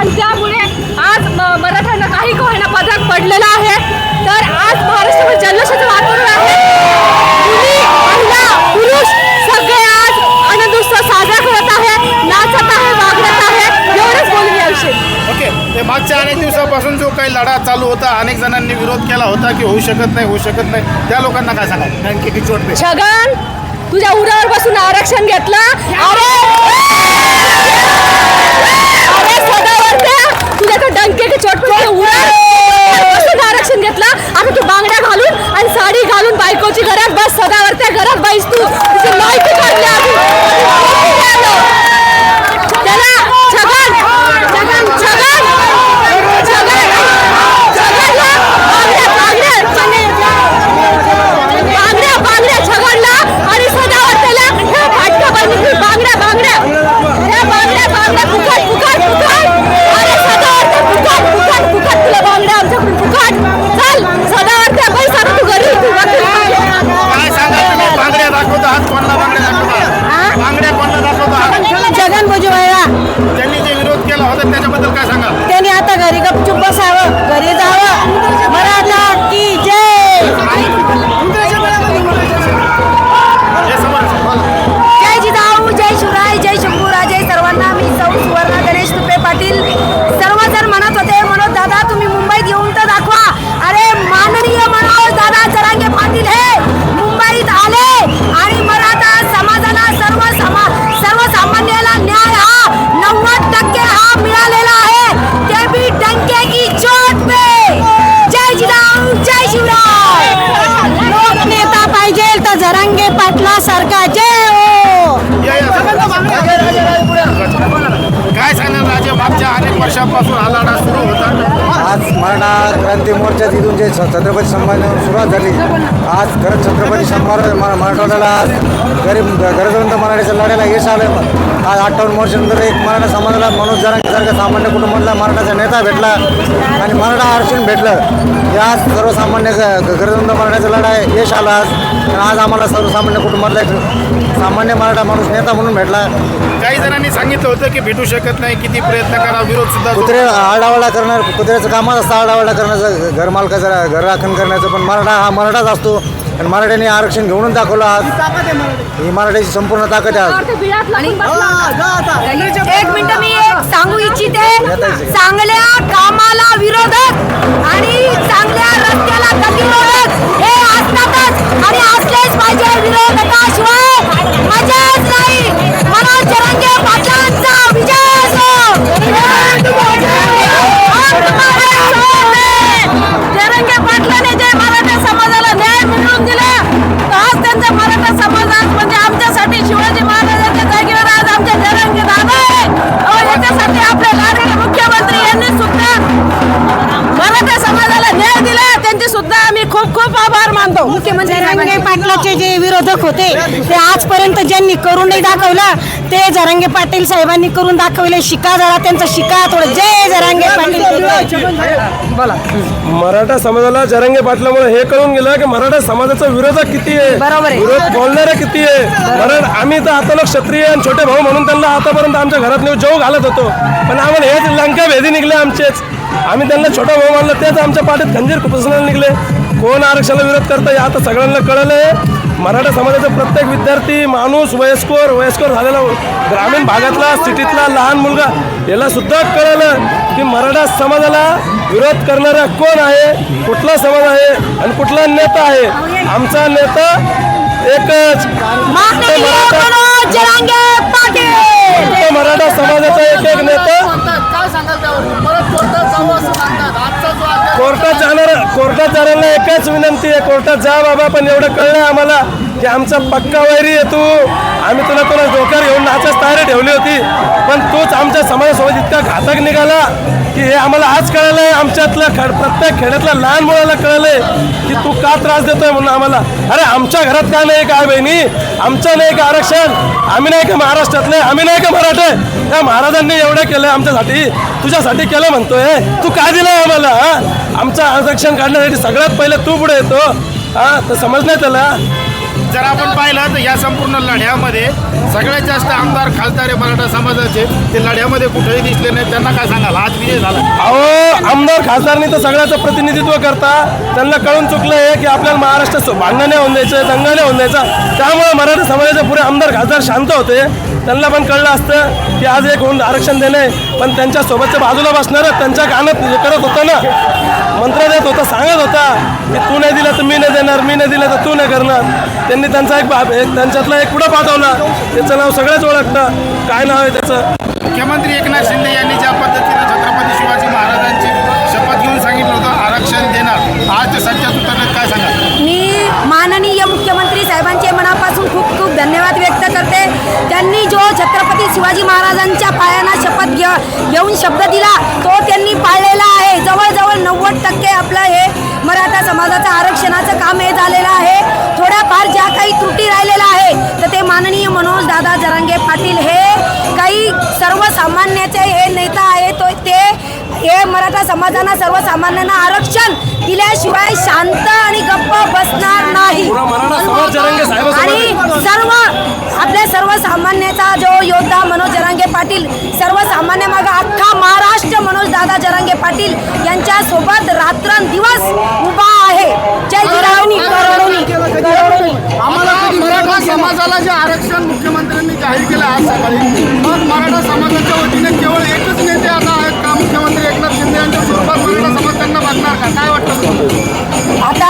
आणि त्यामुळे आज मराठ्यांना काही का होईना पदरात पडलेलं आहे. तर आज महाराष्ट्रामध्ये जल्लोषाचं वातावरण आहे. मुली महिला पुरुष सगळे आज आनंद उत्सव साजरा करत आहे नाचत आहे वागत आहे. एवढंच बोलून याविषयी ओके ते मागच्या अनेक दिवसापासून जो काही लढा चालू होता अनेक जणांनी विरोध केला होता की होऊ शकत नाही होऊ शकत नाही. त्या लोकांना काय सांगा बँके की चोट पे छगन तुझ्या उरावर बसून आरक्षण घेतलं. अरे! आरक्षण घेतलं. आता तू बांगड्या घालून आणि साडी घालून बायकोची घरात बस सदावरत्या घरात बैस तू. मागच्या अनेक वर्षांपासून हा लढा सुरू होता. आज मराठा क्रांती मोर्चा तिथून जे छ- छत्रपती संभाजी सुरुवात झाली आज खरंच छत्रपती संभाजी म- मराठवाड्याला आज गरीब गरजवंत मराठीच्या लढ्याला यश आलं आज अठ्ठावन्न वर्षानंतर एक मराठा समाजाला मनोज जरांसारखा सामान्य कुटुंबातला मराठाचा नेता भेटला आणि मराठा आरक्षण भेटलं. या सर्वसामान्य गरजवंत मराठ्याचा लढा यश आलं आज. आज आम्हाला सर्वसामान्य कुटुंबातला एक सामान्य मराठा माणूस नेता म्हणून भेटला. काही जणांनी सांगितलं होतं की भेटू शकत नाही किती प्रयत्न करा विरोध सुद्धा कुत्रे आरडाओरडा करणार कुत्र्याचं कामच असतं आरडाओरडा करण्याचं घर मालकाचं घर राखण करण्याचं पण मराठा हा मराठाच असतो. आणि मराठ्याने आरक्षण घेऊन दाखवलं आज. ही मराठ्याची संपूर्ण ताकद आहे आज. एक मिनिट मी एक सांगू इच्छिते. चांगल्या कामाला विरोधक आणि चांगल्या रस्त्याला गतिरोधक हे असतातच आणि असलेच पाहिजे विरोधकाशिवाय मजाच नाही. मनोज जरंगे पाटलांचा विजय असो. खूप खूप आभार मानतो. मुख्यमंत्री जरंगे पाटलाचे जे विरोधक होते ते आजपर्यंत ज्यांनी करून नाही दाखवलं ते जरंगे पाटील साहेबांनी करून दाखवले. शिका जरा त्यांचा शिका थोडं. जय जरंगे पाटील. मराठा समाजाला जरंगे पाटल्यामुळे हे कळून गेलं की मराठा समाजाचा विरोधक किती आहे? बरोबर. विरोध बोलणारे किती आहे? कारण आम्ही तर आता लोक क्षत्रिय आणि छोटे भाऊ म्हणून त्यांना आतापर्यंत आमच्या घरात नेऊ जेव घालत होतो. पण आम्हाला हेच लंका भेदी निघले आमचेच. आम्ही त्यांना छोटा भाऊ मानलं तेच आमच्या पाठीत खंजीर खुपसण्याला निघले. कोण आरक्षणाला विरोध करतं हे आता सगळ्यांना कळलं आहे मराठा समाजाचा प्रत्येक विद्यार्थी माणूस वयस्कर वयस्कर झालेला ग्रामीण भागातला सिटीतला लहान मुलगा याला सुद्धा कळलं की मराठा समाजाला विरोध करणारा कोण आहे कुठला समाज आहे आणि कुठला नेता आहे? आमचा नेता एकच. मराठा मनोज जरांगे पाटील तो मराठा समाजाचा एक एक नेता. कोर्टात जाणार कोर्टात जाण्याला एकच विनंती आहे. कोर्टात जा बाबा पण एवढं कळलं आम्हाला की आमचा पक्का वैरी आहे तू. आम्ही तुला तुला डोक्यावर घेऊन नाचच तयारी ठेवली होती. पण तूच आमच्या समाजासोबत इतका घातक निघाला. की हे आम्हाला आज कळलंय आमच्यातल्या खेड प्रत्येक खेड्यातल्या लहान मुलाला कळलं आहे की तू का त्रास देतोय म्हणून आम्हाला. अरे आमच्या घरात का नाही काय बहिणी? आमचं नाही का आरक्षण? आम्ही नाही का महाराष्ट्रातले? आम्ही नाही का मराठे? या महाराजांनी एवढं केलं आमच्यासाठी. तुझ्यासाठी केलं म्हणतोय. तू का दिलं आम्हाला आमचं आरक्षण काढण्यासाठी सगळ्यात पहिले तू पुढे येतो. हा? तर समज नाही त्याला? जर आपण पाहिलं तर या संपूर्ण लढ्यामध्ये सगळ्यात जास्त आमदार खासदार मराठा समाजाचे. ते लढ्यामध्ये कुठेही दिसले नाही त्यांना काय सांगाल? आज विजय झाला. अहो आमदार खासदारनी तर सगळ्याचं प्रतिनिधित्व करता. त्यांना कळून चुकलं आहे की आपल्याला महाराष्ट्र भांगाने होऊन द्यायचं दंगाने होऊन द्यायचा. त्यामुळे मराठा समाजाचे पुरे आमदार खासदार शांत होते. त्यांना पण कळलं असतं की आज एक होऊन आरक्षण देणे पण त्यांच्या सोबतच्या बाजूला बसणारं त्यांच्या कानात हे करत होतं ना. मंत्र देत होतं सांग होता की तू नाही दिला तर मी नाही देणार मी नाही दिलं तर तू नाही करणार. त्यांनी त्यांचा एक बाप एक त्यांच्यातला एक पुढं पाठवला. त्याचं नाव सगळ्याच ओळखतं. काय नाव आहे त्याचं? मुख्यमंत्री एकनाथ शिंदे यांनी ज्या पद्धतीनं छत्रपती शिवाजी महाराजांची शपथ घेऊन सांगितलं होतं आरक्षण देणार. आज ते सत्यात उतरण्यात काय सांगाल? मी माननीय मुख्यमंत्री साहेबांचे मनापासून खूप खूप धन्यवाद व्यक्त करते. त्यांनी जो छत्रपती शिवाजी महाराजांच्या पायांना शपथ घेऊन शब्द दिला तो त्यांनी पाळलेला आहे. जवळजवळ नव्वद टक्के आपलं हे मराठा समाजाचं आरक्षणाचं काम हे झालेलं आहे. थोड्याफार ज्या काही त्रुटी राहिलेल्या आहे तर ते माननीय मनोज दादा जरांगे पाटील हे काही सर्वसामान्याचे हे नेता आहे तो ते हे मराठा समाजाला सर्वसामान्यांना आरक्षण दिल्याशिवाय शांत आणि गप्प बसणार नाही. आणि सर्व आपल्या सर्वसामान्याचा जो योद्धा मनोज जरांगे पाटील सर्वसामान्य मागं अख्खा महाराष्ट्र मनोज दादा जरांगे पाटील यांच्या सोबत रात्रंदिवस उभा आहे. जय जिरावणी करोडोनी करोडोनी आम्हाला मराठा समाजाला जे आरक्षण मुख्यमंत्र्यांनी जाहीर केलं आज सकाळी मग मराठा समाजाच्या वतीने केवळ एकच यांच्या स्वरूपात मराठा समाज त्यांना बघणार का? काय वाटतं आता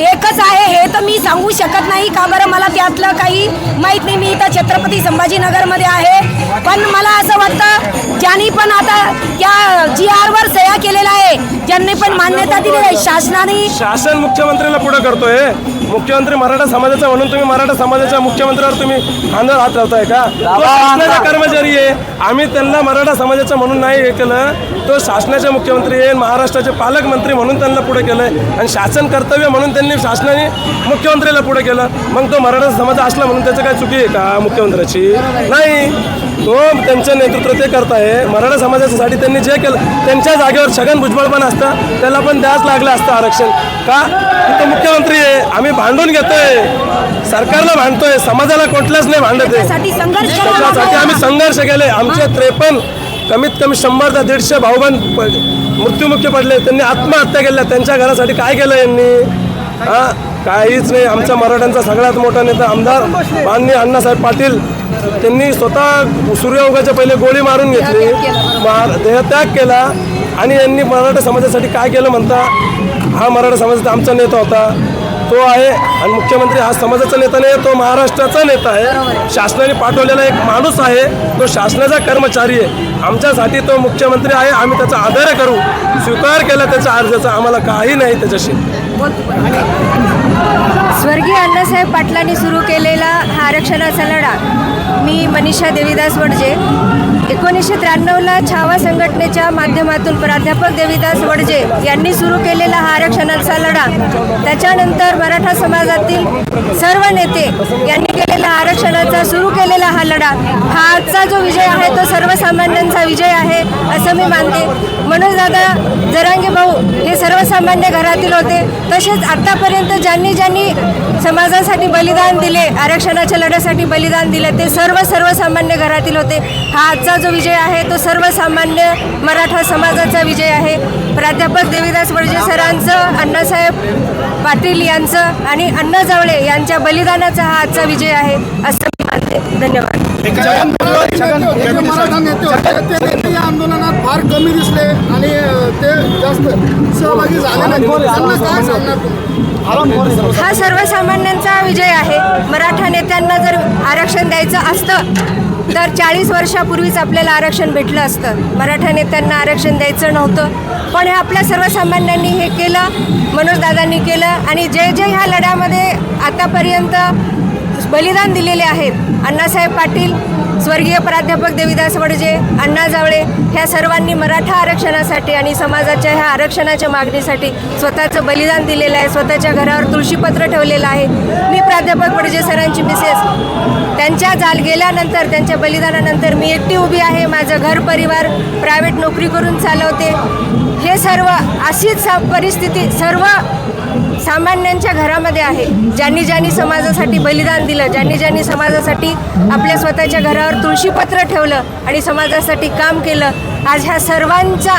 एकच आहे हे तर मी सांगू शकत नाही का बरं? मला त्यातलं काही माहीत नाही. मी इथं छत्रपती संभाजीनगरमध्ये आहे. पण मला असं वाटतं ज्यांनी पण आता त्या जी आरवर सह्या केलेल्या आहे ज्यांनी पण मान्यता दिली आहे शासनाने शासन मुख्यमंत्र्याला पुढे करतोय मुख्यमंत्री मराठा समाजाचा म्हणून तुम्ही मराठा समाजाच्या मुख्यमंत्र्यावर तुम्ही खांद्यावर हात लावताय का? तो शासनाचा कर्मचारी आहे. आम्ही त्यांना मराठा समाजाचा म्हणून नाही हे केलं. तो शासनाचे मुख्यमंत्री आहे महाराष्ट्राचे पालकमंत्री म्हणून त्यांना पुढे केलंय. आणि शासन कर्तव्य म्हणून त्यांनी शासनाने मुख्यमंत्र्याला पुढे केलं. मग तो मराठा समाज असला म्हणून त्याचं काय चुकी आहे का मुख्यमंत्र्याची? नाही. तो त्यांचं नेतृत्व ते करताय मराठा समाजासाठी त्यांनी जे केलं त्यांच्या जागेवर छगन भुजबळ पण असतं. त्याला पण द्याच लागलं असतं आरक्षण. का? तो मुख्यमंत्री आहे. आम्ही भांडून घेतोय. सरकारला भांडतोय. समाजाला कुठलाच नाही भांडत आहे. त्यासाठी. आम्ही संघर्ष केले. आमचे त्रेपन्न कमीत कमी शंभर ते दीडशे भाऊबंद मृत्युमुखी पडले त्यांनी आत्महत्या केल्या. त्यांच्या घरासाठी काय केलं यांनी? हा? काहीच नाही. आमच्या मराठ्यांचा सगळ्यात मोठा नेता आमदार माननीय अण्णासाहेब पाटील. त्यांनी स्वतः सूर्योगाच्या पहिले गोळी मारून घेतली. मार देहत्याग केला. आणि यांनी मराठा समाजासाठी काय केलं म्हणता? हा मराठा समाजाचा आमचा नेता होता. तो आहे आणि मुख्यमंत्री हा समाजाचा नेता नाही तो महाराष्ट्राचा नेता आहे. शासनाने पाठवलेला एक माणूस आहे तो शासनाचा कर्मचारी आहे. आमच्यासाठी तो मुख्यमंत्री आहे आम्ही त्याचा आदर करू. स्वीकार केला त्याच्या अर्जाचा आम्हाला काही नाही त्याच्याशी. स्वर्गीय अण्णासाहेब पाटलांनी सुरू केलेला हा आरक्षणाचा लढा मी मनीषा देवीदास वडजे एकोणीसशे त्र्याण्णवला छावा संघटनेच्या माध्यमातून प्राध्यापक देवीदास वडजे यांनी सुरू केलेला हा आरक्षणाचा लढा. त्याच्यानंतर मराठा समाजातील सर्व नेते यांनी केलेला आरक्षणाचा सुरू केलेला हा लढा. हा आजचा जो विजय आहे तो सर्वसामान्यांचा विजय आहे असं मी मानते. म्हणून दादा जरांगे भाऊ हे सर्वसामान्य घरातील होते. तसेच आतापर्यंत ज्यांनी ज्यांनी समाजासाठी बलिदान दिले आरक्षणाच्या लढ्यासाठी बलिदान दिले ते सर्व सर्वसामान्य घरातील होते. हा आजचा जो विजय आहे तो सर्वसामान्य मराठा समाजाचा विजय आहे. प्राध्यापक देवीदास वडजे सरांचं अण्णासाहेब पाटील यांचं आणि अण्णा जावळे यांच्या बलिदानाचा हा आजचा विजय आहे असं मी मानते. धन्यवाद. या आंदोलनात फार कमी दिसले आणि ते जास्त सहभागी झाले नाही हा सर्वसामान्यांचा विजय आहे. मराठा नेत्यांना जर आरक्षण द्यायचं असतं तर चाळीस वर्षापूर्वीच आपल्याला आरक्षण भेटलं असतं. मराठा नेत्यांना आरक्षण द्यायचं नव्हतं. पण हे आपल्या सर्वसामान्यांनी हे केलं मनोजदादांनी केलं आणि जे जे ह्या लढ्यामध्ये आतापर्यंत बलिदान दिलेले आहेत. अण्णासाहेब पाटील स्वर्गीय प्राध्यापक देविदास वडजे अण्णा जावळे ह्या सर्वांनी मराठा आरक्षणासाठी आणि समाजाच्या ह्या आरक्षणाच्या मागणीसाठी स्वतःचं बलिदान दिलेलं आहे. स्वतःच्या घरावर तुळशीपत्र ठेवलेलं आहे. मी प्राध्यापक वडजे सरांची मिसेस. त्यांच्या जाल गेल्यानंतर त्यांच्या बलिदानानंतर मी एकटी उभी आहे. माझं घर परिवार प्रायव्हेट नोकरी करून चालवते. हे सर्व अशीच सा- परिस्थिती सर्व सामान्यांच्या घरामध्ये आहे. ज्यांनी ज्यांनी समाजासाठी बलिदान दिलं ज्यांनी ज्यांनी समाजासाठी आपल्या स्वतःच्या घरावर तुळशीपत्र ठेवलं आणि समाजासाठी काम केलं आज ह्या सर्वांचा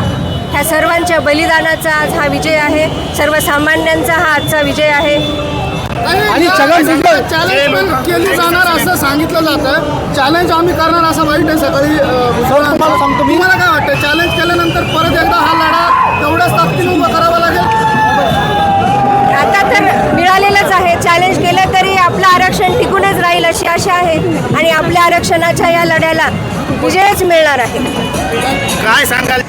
ह्या सर्वांच्या बलिदानाचा आज हा विजय आहे. सर्वसामान्यांचा हा आजचा विजय आहे. आणि चॅलेंज केली जाणार असं सांगितलं जातं. चॅलेंज आम्ही करणार असं माहीत आहे सकाळी तुम्हाला सांगतो मी. मला काय वाटतं? चॅलेंज केल्यानंतर परत एकदा हा लढा तेवढ्याच ताकदीने उभा आरक्षणाच्या या लढ्याला विजयच मिळणार आहे. काय सांगाल?